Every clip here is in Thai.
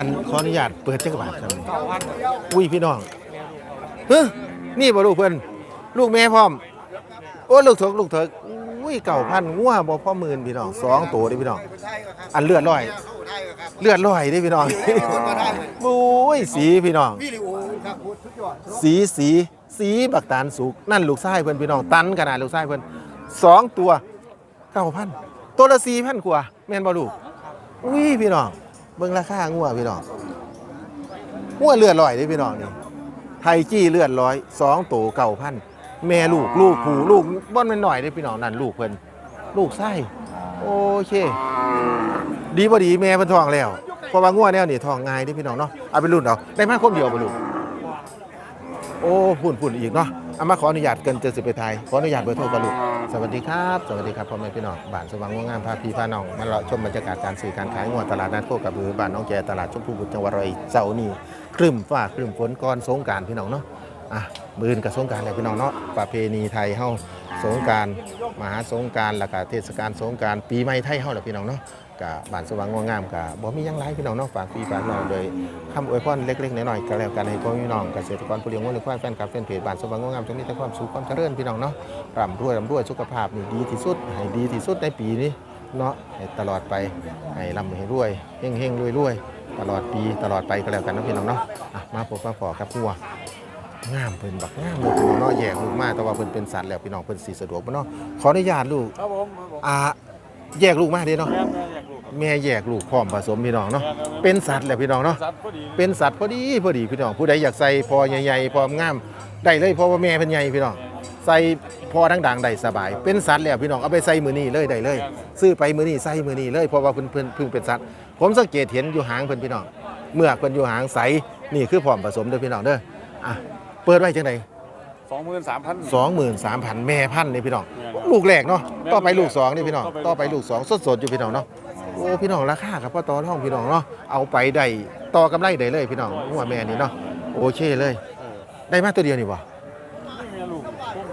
อันขออนุญาตเปิดจักรบาทครับอุ้ยพี่น้องเฮ้ยนี่บ่ลูกเพิ่นลูกแม่พร้อม โอ้ลูกเถิกลูกเถิกอุ้ยเก่าพันงัวบ่พ่อหมื่นพี่น้องสองตัวเด้พี่น้อง อันเลือดลอย เลือดลอยเด้พี่น้องโอ้ยสีพี่น้อง สีสีสีบักตาลสุกนั่นลูกชายเพิ่นพี่น้องตันขนาดลูกชายเพิ่นสองตัวเก้าพันตัวละสี่พันกว่าแม่นบ่ลูกอุ้ยพี่น้อง เบิ่งราคางัวพี่น้องงัวเลือดลอยเด้พี่น้องนี่ไทยจี้เลือดร้อยสองตัวเก้าพันแม่ลูกลูกผูลูกบ่อนมันหน่อยเด้พี่น้องนั่นลูกเพิ่นลูกไส้โอเค ดีบ่ดีแม่เพิ่นท้องแล้วเพราะว่างัวแนวนี่ท้องง่ายเด้พี่น้องเนาะเอาไปรุ่นเอาได้มาคมเดียวบ่ลูกโอ้พุ่นพุ่นอีกเนาะเอามาขออนุญาตเกินเจอสิบไปไทยขออนุญาตเบอร์โทรกันลูก สวัสดีครับ สวัสดีครับพ่อแม่พี่น้องบ้านสว่างงามพาพี่พาน้องมาเลาะชมบรรยากาศการซื้อการขายงวดตลาดนัดโคกระบือบ้านน้องแกตลาดชมพูบุตรจังหวัดร้อยเจ้านี่ครึ้มฟ้าครึ้มฝนก่อนสงกรารพี่น้องเนาะอะมือนกับสงกรารแลยพี่น้องเนาะประเพณีไทยเฮาสงกรารมหาสงกรารแล้วก็เทศกาลสงกรารปีใหม่ไทยเฮาแหละพี่น้องเนาะ กับบ้านสว่างงงามกับบ่มียังไรพี่น้องเนาะฝากพี่ฝากน้องโดยคำอวยพรเล็กๆน้อยๆก็แล้วกันให้พ่อพี่น้องเกษตรกรผู้เลี้ยงวัวหรือควายแฟนคลับแฟนเพจบ้านสว่างงงามจงมีแต่ความสุขความเจริญพี่น้องเนาะร่ำรวยร่ำรวยสุขภาพนี่ดีที่สุดให้ดีที่สุดในปีนี้เนาะให้ตลอดไปให้ร่ำให้รวยเฮงเฮงรวยรวยตลอดปีตลอดไปก็แล้วกันนะพี่น้องเนาะมาพบมาพอครับพัวงามเพิ่นบักงามเลยพี่น้องเนาะแยกลูกมาแต่ว่าเพิ่นเป็นสัตว์แล้วพี่น้องเพิ่นสิสะดวกบ่เนาะขออนุญาตลูกครับผมครับผมอ่า แยกลูกมาเด้เนาะแม่แม่อยากรู้ครับแม่แยกลูกพร้อมผสมพี่น้องเนาะเป็นสัตว์แหละพี่น้องเนาะสัตว์พอดีเป็นสัตว์พอดีพอดีพี่น้องผู้ใดอยากใส่พอใหญ่ๆพองามได้เลยเพราะว่าแม่เป็นใหญ่พี่น้องใส่พอดังๆได้สบาย เป็นสัตว์แล้วพี่น้องเอาไปใส่มือนี่เลยได้เลย ซื้อไปมือนี่ใส่มือนี่เลยเพราะว่าเพิ่นเพิ่นเพิ่งเป็นสัตว์ผมสังเกตเห็นอยู่หางเพิ่นพี่น้องเมื่อกเพิ่นอยู่หางใสนี่คือพร้อมผสมเด้อพี่น้องเด้ออะเปิดไว้จังได สองหมื่นสามพัน23,000แม่พันธุ์นี่พี่น้อง ลูกแรกเนาะต่อไปลูกสองนี่พี่น้องต่อไปลูกสองสดๆอยู่พี่น้องเนาะโอ้พี่น้องราคาครับพ่อต่อรองพี่น้องเนาะเอาไปได้ต่อกำไรได้เลยพี่น้องหัวแม่นี่เนาะโอเคเลยได้มาตัวเดียวนี่บ่นี่แม่ลูกพว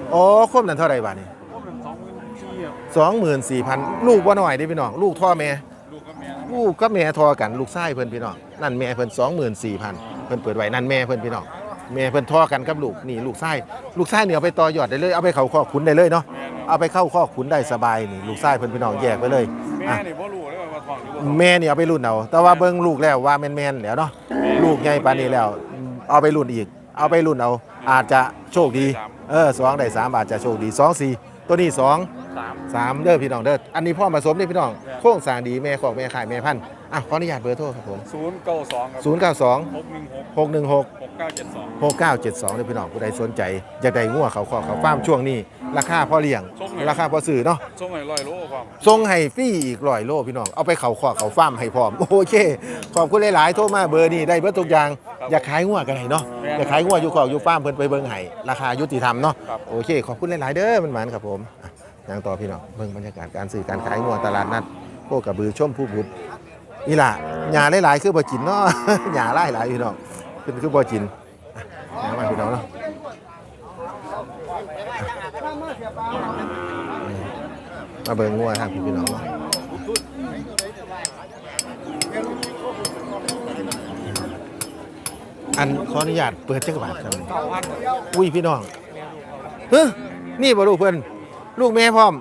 กอ๋อครบนั้นเท่าไหร่บาทนี่พวกเป็นสองหมื่นสี่ครับสองหมื่นสี่พันลูกว่าน้อยเด้พี่น้องลูกท่อแม่ ลูกกับแม่ลูกกับแม่ทอกันลูกชายเพิ่นพี่น้องนั่นแม่เพิ่นสองหมื่นสี่พันเพิ่นเปิดไว้นั่นแม่เพิ่นพี่น้อง แม่เพิ่นทอกันกับลูกนี่ลูกชายลูกชายเนี่ยเอาไปต่อยอดได้เลยเอาไปเข้าข้อขุนได้เลยเนาะแม่เนี่ยเอาไปเข้าข้อขุนได้สบายนี่ลูกชายเพิ่นพี่น้องแยกไปเลยแม่อะนี่พ่รู้เลยว่าท้องหรือว่าแม่เนี่ยเอาไปรุ่นเอาแต่ว่าเบิ่งลูกแล้วว่าแม่นๆแล้วเนาะลูกใหญ่ปานนี้แล้ว เอาไปรุ่นอีก เอาไปรุ่นเอา อาจจะโชคดีเออสองได้สามอาจจะโชคดีสองสี่ตัวนี้สองสามสามเด้อพี่น้องเด้ออันนี้พ่อผสมนี่พี่น้องโค้งสร้างดีแม่ของแม่ขายแม่พันธุ์ อะขออนุญาตเบอร์โทรครับผม ศูนย์เก้าสองครับ0 9 2หกหนึ่งหก6 1 6หกเก้าเจ็ดสอง6 9 7 2เด้อพี่น้องผู้ใดสนใจอยากได้งัวเขาขอเขาฟาร์มช่วงนี้ ราคาพอเลี้ยง ราคาพอซื้อเนาะส่งให้ร้อยโลความส่งให้ฟรีอีกร้อยโลพี่น้อง เอาไปเขาขอเขาฟาร์มให้พร้อม โอเค ขอบคุณหลายๆ โทรมาเบอร์นี้ได้เบอร์ทุกอย่าง อยากขายงัวกันไหนเนาะ อยากขายงัวอยู่ขอกอยู่ฟาร์มเพิ่นไปเบิ่งให้ราคายุติธรรมเนาะโอเค ขอบคุณหลายๆ เด้อมันหมานครับผมอะยังต่อพี่น้องเบิ่งบรรยากาศการซื้อการขายงัวตลาดนัดโคกระบือชมผู้บุตร อีหล่ะหญ้าหลายๆคือบ่กินเนาะ หญ้าหลายๆพี่น้องเป็นคือบ่กินอะหามาพี่น้องเนาะมาเบิ่งงัวทางพี่พี่น้องเนาะอันขออนุญาตเปิดจักรบาทครับอุ้ยพี่น้องเฮ้ยนี่บ่ลูกเพิ่นลูกแม่พร้อม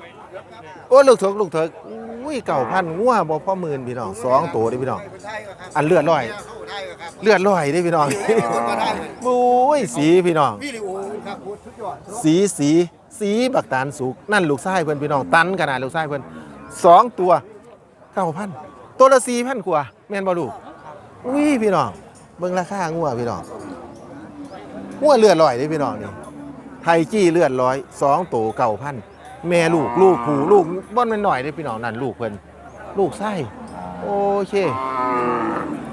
โอ้ลูกเถิกลูกเถิก อุ้ยเก่าพันงัวบ่พ่อหมื่นพี่น้องสองตัวเด้พี่น้อง อันเลือดลอย เลือดลอยเด้พี่น้องโอ้ยสีพี่น้อง พี่ลิโอครับพูดสุดยอดสีสีสีบักตาลสุกนั่นลูกชายเพิ่นพี่น้องตันขนาดลูกชายเพิ่นสองตัวเก้าพันตัวละสี่พันกว่าแม่นบ่ลูกอุ้ยพี่น้องเบิ่งราคางัวพี่น้องงัวเลือดลอยเด้พี่น้องนี่ไทยจี้เลือดร้อยสองตัวเก้าพัน แม่ลูกลูกผูลูกบ่อนมันหน่อยเด้พี่น้องนั่นลูกเพิ่นลูกไส้โอเค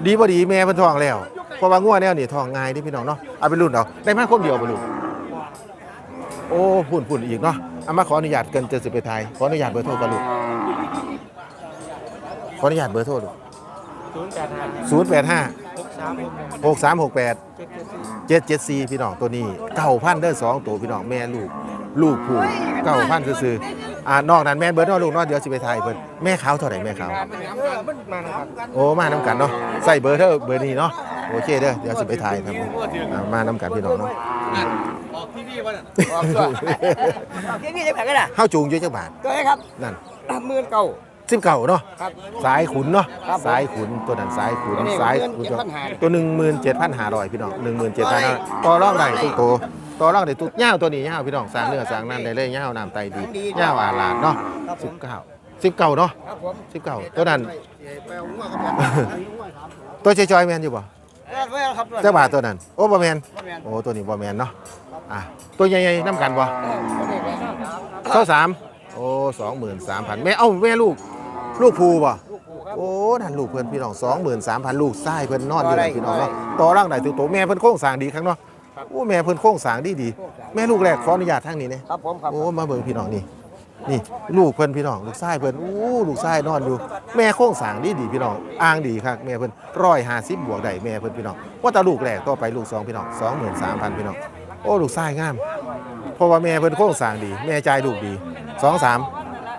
ดีบ่ดีแม่เพิ่นท้องแล้วเพราะว่างัวแนวนี่ท้องง่ายเด้พี่น้องเนาะเอาไปรุ่นเอาได้มาคนเดียวบ่ลูกโอ้พุ่นพุ่นอีกเนาะเอามาขออนุญาตเกินเจอสิบไปไทยขออนุญาตเบอร์โทรกันลูกขออนุญาตเบอร์โทรลูกศูนย์แปดห้าศูนย์แปดห้าหกสามหกแปดเจ็ดเจ็ดสี่พี่น้องตัวนี้เก้าพันเด้อสองตัวพี่น้องแม่ลูก ลูกผูเก้าพันซื่อๆอ่านอกนั้นแม่นเบิร์ดเนาะลูกเนาะเดี๋ยวสิไปถ่ายเพิ่นแม่ขาวเท่าไหร่แม่ขาวโอ้มาน้ำกันเนาะใส่เบอร์เท่าเบอร์นี้เนาะโอเคเด้อเดี๋ยวสิไปถ่ายครับผมอ่ามาน้ำกันพี่น้องเนาะออกที่นี่วะน่ะที่นี่จะแข่งกันอะเข้าจูงเยอะจังบาทตัวไหนครับนั่นหมื่นเก่า สิบเก่าเนาะครับ สายขุนเนาะครับผมสายขุนตัวนั้นสายขุนตัวนี้สายขุน17,500ตัวหนึ่งหมื่นเจ็ดพันห้าร้อยพี่น้องหนึ่งหมื่นเจ็ดพันห้าต่อรองได้ทุกตัวต่ อรองได้ทุกย่าวตัวนี้ย่าวพี่น้องสร้างเนื้อสร้างนั่นได้เลยย่าวน้ำไตดีย่าวอาลาดเนาะสิบเก้าสิบเก้าเนาะครับผมสิบเก้าตัวนั้นตัวเชยจอยแมนอยู่ป่ะไม่เอาครับเจ้าบาทตัวนั้น โอ้บ่แมนบ่แม่นโอ้ตัวนี้บ่แมนเนาะอะตัวใหญ่ๆน้ำกันบ่ตัวนี้แหละเท่าสามโอ้สองหมื่นสามพันแม่เอ้าแม่ลูก ลูกภูบ่ลูกปู่ครับ โอ้นั่นลูกเพื่อนพี่น้องสองหมื่นสามพันลูกไส้เพื่อนนอนอยู่เลยพี่น้องเนาะต่อร่างใดตัวโตแม่เพื่อนโค้งสร้างดีครั้งเนาะ โอ้แม่เพื่อนโค้งสร้างดีดีแม่ลูกแรกขออนุญาตทางนี้เนี่ยครับผมครับโอ้มาเบิ่งพี่น้องนี่นี่ลูกเพื่อนพี่น้องลูกไส้เพื่อนอู้ลูกไส้นอนอยู่ แม่โค้งสร้างดีดีพี่น้องอ้างดีครับแม่เพื่อนร้อยห้าสิบบวกได้แม่เพื่อนพี่น้องว่าแต่ลูกแรกต่อไปลูกสองพี่น้องสองหมื่นสามพันพี่น้องโอ้ลูกไส้งามเพราะว่าแม่เพิ่นโค้งสร้างดี แม่ใจายลูกดีสองสาม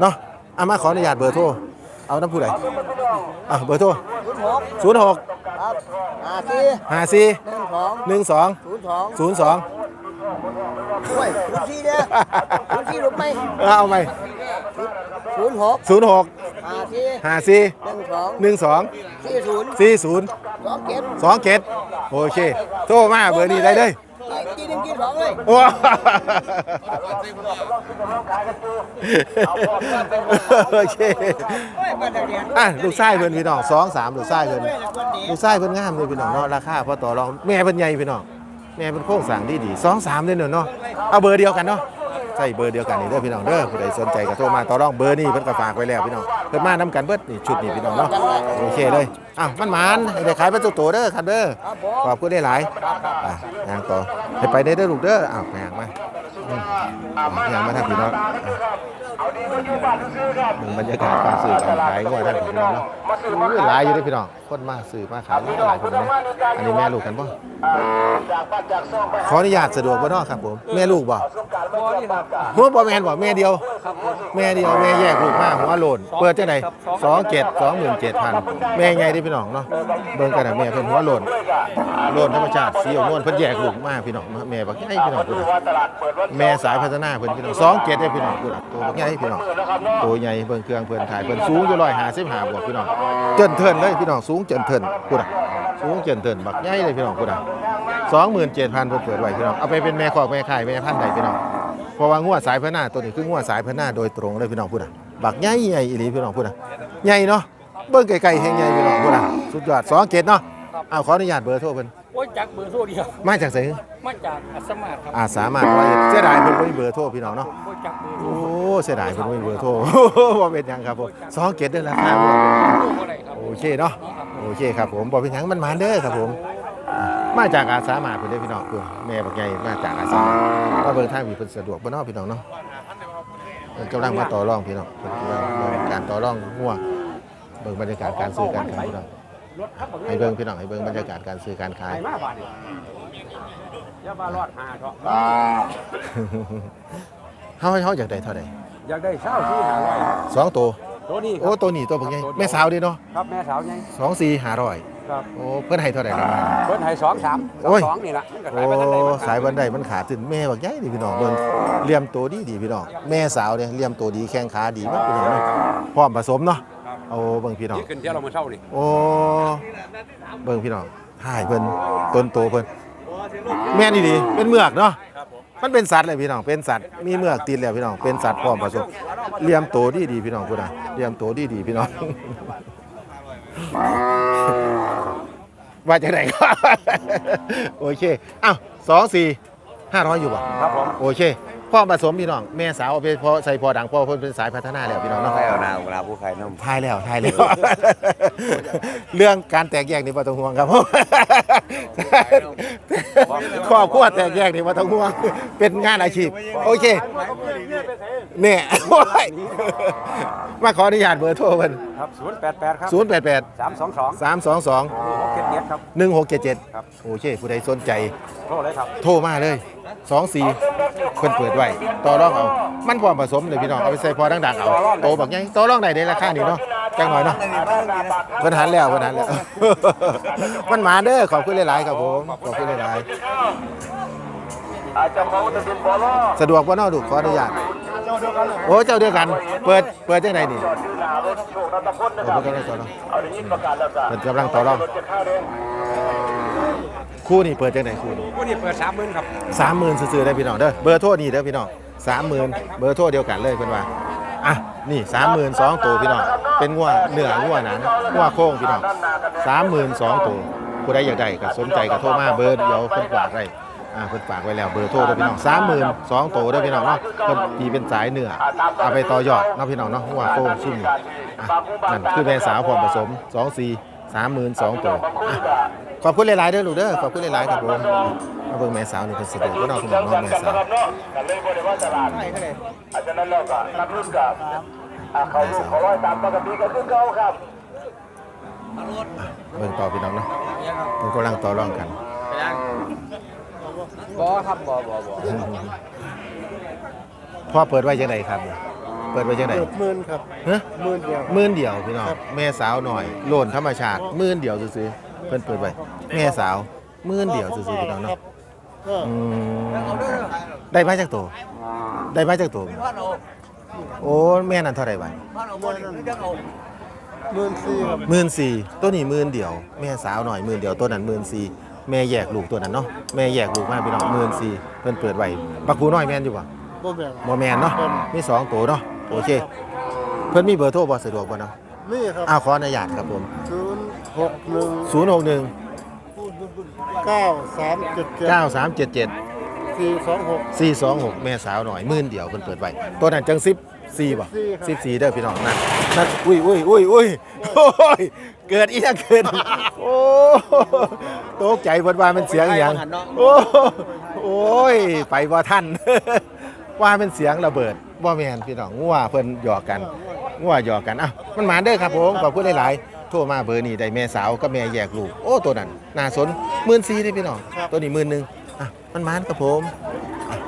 เนาะเอามาขออนุญาตเบอร์โทร เอาน้ำผู้ใดอะเบอร์โทรศูนย์หกศูนย์หกครับห้าสี่ห้าสี่หนึ่งสองหนึ่งสองศูนย์สองศูนย์สองด้วยศูนย์สี่เนี่ยศูนย์สี่หลุดไหมเอาไหมศูนย์หกศูนย์หกห้าสี่ห้าสี่หนึ่งสองหนึ่งสองสี่ศูนย์สี่ศูนย์สองเจ็ดสองเจ็ดโอเค โทรมาเบอร์นี้ได้เลย กี่หนึ่งกี่สองเลยโอ้โอเคโอ้ยมาแต่เรียนอะลูกไส้เพิ่นพี่น้องสองสามลูกไส้เพิ่นลูกชายเพิ่นงามเลยพี่น้องเนาะราคาพอต่อรองแม่เพิ่นใหญ่พี่น้องแม่เพิ่นโค้งสร้างดีดีสองสามเด้อเนาะเอาเบอร์เดียวกันเนาะ ใช่เบอร์เดียวกันนี่เด้อพี่น้องเด้อผู้ใดสนใจก็โทรมาต่อรองเบอร์นี่เพิ่นก็ฝากไว้แล้วพี่น้องเพิ่นมานํกันเบิดนี่ชุดนี้พี่น้องเนาะโอเคเลยอ้าวมันหมานให้ได้ขายเป็นตัวๆเด้อครับเด้อขอบคุณได้หลายอะงานต่อให้ไปได้เด้อลูกเด้ออ้าวแพงมาอืมอะแพงมาทางพี่น้องอะ มึงบรรยากาศการซื้อการขายก็ว่าทางพี่น้องเนาะอุ้หลายอยู่เด้อพี่น้องคนมาซื้อมาขายหลายคนเลยอันนี้แม่ลูกกันบ่ขออนุญาตสะดวกบ่เนาะครับผมแม่ลูกบ่หัวบ่แม่นบ่แม่เดียว แม่เดียวแม่แยกลูกมาหัวโลนเปิดจังได27 27,000แม่ใหญ่เด้พี่น้องเนาะเบิ่งกันนะแม่เพิ่นหัวโลนโลนธรรมชาติสีอมนวลเพิ่นแยกลูกมาพี่น้องแม่บักใหญ่พี่น้องพุ่นน่ะแม่สายพัฒนาเพิ่นพี่น้อง27เจ็ด้อพี่น้องพุ่นน่ะตัวบักใหญ่พี่น้องตัวใหญ่เบิ่งเครื่องเพิ่นถ่ายเพิ่นสูงอยู่155บวกพี่น้องเจินเทินเลยพี่น้องสูงเจินเทินพุ่นน่ะสูงเจินเทินบักใหญ่เลยพี่น้องพุ่นน่ะ27,000เพิ่นเปิดไว้พี่น้องเอาไปเป็นแม่คอกแม่ขายแม่พันธุ์ใดพี่น้องเพราะว่างวดสายพระหน้าตัวนี้คืองวดสายพระหน้าโดยตรงเลยพี่น้องพูดอะบักใหญ่ใหญ่อีหลีพี่น้องพูดอะใหญ่เนาะเบิ้งไกลๆแห่งใหญ่พี่น้องพูดอะสุดยอดสองเกตเนาะเอาขออนุญาตเบอร์โทรเพิ่นโอ้ยจักเบอร์โทรเดียวมาจากไสมาจากอัสมาทครับอาสามารถว่าเสียดายเพิ่นบ่มีเบอร์โทรพี่น้องเนาะโอ้ยจักเบอร์โทรโอ้ เสียดายเพิ่นบ่มีเบอร์โทรบ่เป็นหยังครับผมสองเกตเด้อราคาบ่โทรอะไรครับโอเคเนาะโอเคครับผมบ่เป็นหยังมันหมานเด้อครับผมอะมาจากอาสามารถเพิ่นเด้อพี่น้องเพิ่นแม่บักใหญ่มาจากอาสามารถว่าเบิ่งทางพี่เพิ่นสะดวกบ่เนาะพี่น้องเนาะเพิ่นกำลังมาต่อรองพี่น้องเพิ่นกำลังเบิ่งการต่อรองงัวเบิ่งบรรยากาศการซื้อการขายพี่น้องให้เบิ่งพี่น้องให้เบิ่งบรรยากาศการซื้อการขายมาบ้านนี่อย่าบารอดหาเถอะเฮาเฮาอยากได้เท่าใด อยากได้เช่าที่หาไว้สองตัวตัวนี้คโอ้รับ ตัวนี้ตัวบักใหญ่แม่สาวเด้เนาะครับแม่สาวไงสองสี่ห้าร้อยครับโอ้เพิ่นให้เท่าใดล่ะเพิ่นให้สองสามสโอ้องย สองนี่ล่ะมันก็โอ้ขายไปทางใดมันสายบันไดมันขาดถึงแม่บักใหญ่นี่พี่น้องเบิ่งเหลี่ยมตัวดีดีพี่น้องแม่สาวเนี่ยเหลี่ยมตัวดีแข้งขาดีมากพี่น้องเนาะพร้อมผสมเนาะโอ้เบิ่งพี่น้อง นี่ขึ้นเที่ยวเรามาเช่านี่โอ้เบิ่งพี่น้องถ่ายเพิ่นต้นโตเพิ่นแม่นอี่ดีเป็นเมือกเนาะ มันเป็นสัตว์เลยพี่น้อง เป็นสัตว์ มีเมือกติดแล้วพี่น้อง เป็นสัตว์พร้อมผสมเลี้ยมโตดีดีๆพี่น้องพุ่นน่ะเลี้ยมโตดีดีๆพี่น้อง ว่าจากไหนก็โอเคอ้าวสองสี่ห้าร้อยอยู่บ่ครับผมโอเค พ่อผสมพี่น้องแม่สาวเอาไปพอใส่พอดังพ่อเพิ่นเป็นสายพัฒนาแล้วพี่น้องเนาะใครเอานาของเราผู้ใครน้ำทายแล้วทายแล้ว เรื่องการแตกแยกนี่บ่ต้องห่วงครับผมครอบครัวแตกแยกนี่บ่ต้องห่วง เป็นงานอาชีพ โอเค เนี่ยโอ้ยมาขออนุญาตเบอร์โทรเพิ่นครับศูนย์แปดแปดครับ 088สามสองสอง322หกเจ็ดเจ็ดครับ 1677 ครับ โอเค ผู้ใดสนใจ โทรเลยครับ โทรมาเลย 24เพิ่นเปิดไว้ว้ต่อรองเอา มันพร้อมผสมเลยพี่น้องเอาไปใส่พอดังๆเอาโตบักใหญ่ต่อรองได้ในราคานี้เนาะจังหน่อยเนาะเพิ่นหันแล้วเพิ่นหันแล้ว มันหมาเด้อขอบคุณหลายๆครับผมขอบคุณหลายๆสะดวกบ่เนาะลูกขออนุญาตโอ้เจ้าเดียวกัน เปิดเปิดจังไดนี่โอ้เพิ่นกำลังต่อรองเพิ่นกำลังต่อรอง คู่นี่เปิดจังไดคู่นี่วันนี้เปิดสามหมื่นครับสามหมื่นซื้อๆได้พี่น้องเด้อเบอร์โทรนี่เด้อพี่น้องสามหมื่นเบอร์โทรเดียวกันเลยเพิ่นว่าอะนี่สามหมื่นสองตัวพี่น้องเป็นงัวเนื้องัวหนังงัวโค้งพี่น้องสามหมื่นสองตัวผู้ใดอยากได้ก็สนใจก็โทรมาเบอร์เดี๋ยวเพิ่นฝากไว้อ่าเพิ่นฝากไว้แล้วเบอร์โทรเด้อพี่น้องสามหมื่นสองตัวเด้อพี่น้องเนาะเพิ่นตีเป็นสายเนื้อเอาไปต่อยอดเนาะพี่น้องเนาะงัวโค้งซุ่มนี่อะนั่นคือแม่สาวพร้อมผสมสองสี่ สามหมื่นสองตัวอะขอบคุณหลายๆเด้อลูกเด้อขอบคุณหลายๆครับผมมาเบิ่งแม่สาวนี่เพิ่นสะดวกก็น้องพี่น้องเนาะแม่สาวเบิ่งต่อพี่น้องเนาะมันกำลังต่อรองกันบอครับบอบอบอพ่อเปิดไว้จังไดครับ เปิดไว้จังไดหมื่นครับฮะหมื่นเดียว หมื่นเดียวพี่น้องแม่สาวหน่อยโลนธรรมชาติหมื่นเดียวซื่อๆเพิ่นเปิดไว้แม่สาวหมื่นเดียวซื่อๆพี่น้องเนาะก็อืมได้มาจากตัวได้มาจากตัวโอ้แม่นั่นเท่าไหร่บาท หมื่นสี่ครับหมื่นสี่ตัวนี้หมื่นเดียว แม่สาวหน่อยหมื่นเดียวตัวนั้นหมื่นสี่แม่แยกลูกตัวนั้นเนาะแม่แยกลูกมาพี่น้องหมื่นสี่เพิ่นเปิดไว้บักผูน้อยแม่นอยู่บ่บ่แบ่ง บ่แมนเนาะมีสองตัวเนาะ โอเค เพิ่นมีเบอร์โทรบ่สะดวกบ่เนาะนี่ครับอ้าวขออนุญาตครับผมศูนย์หกหนึ่ง061 เก้าสามเจ็ดเจ็ด9377 สี่สองหก 426 แม่สาวหน่อยหมื่นเดียวเพิ่นเปิดไว้ตัวนั้นจัง10 4บ่14ครับ 14เด้อพี่น้องนั่นนั่นอุ้ยอุ้ยอุ้ยอุ้ยโอ้ยเกิดอีหยังเกิดโอ้ตกใจเพิ่นว่ามันเสียงอีหยังโอ้โอ้ยไปบ่ทัน ว่าเป็นเสียงระเบิดบ่แม่นพี่น้องงัวเพิ่นหยอกกันงัวหยอกกันอะมันหมานเด้อครับผมขอบคุณหลายๆโทรมาเบอร์นี้ได้แม่สาวกับแม่แยกลูกโอ้ตัวนั้นน่าสน14,000เด้อพี่น้องตัวนี้10,000นึงอะมันหมานครับผมอะ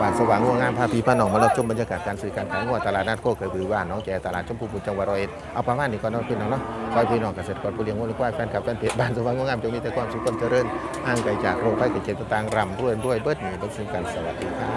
บ้านสว่างงัวงามพาพี่พาน้องมารับชมบรรยากาศการซื้อการขายงัวตลาดนัดโคกระบือบ้านน้องแกตลาดชมพูบุญจังหวัดร้อยเอ็ดเอาประมาณนี้ก่อนเนาะพี่น้องเนาะขอให้พี่น้องเกษตรกรผู้เลี้ยงวัวเลี้ยงควายแฟนคลับแฟนเพจบ้านสว่างงัวงามจงมีแต่ความสุขความเจริญห่างไกลจากโรคภัยไข้เจ็บต่างๆร่ำรวยรวยเบิดหนีเบิดซึ่งกันสวัสดีครับ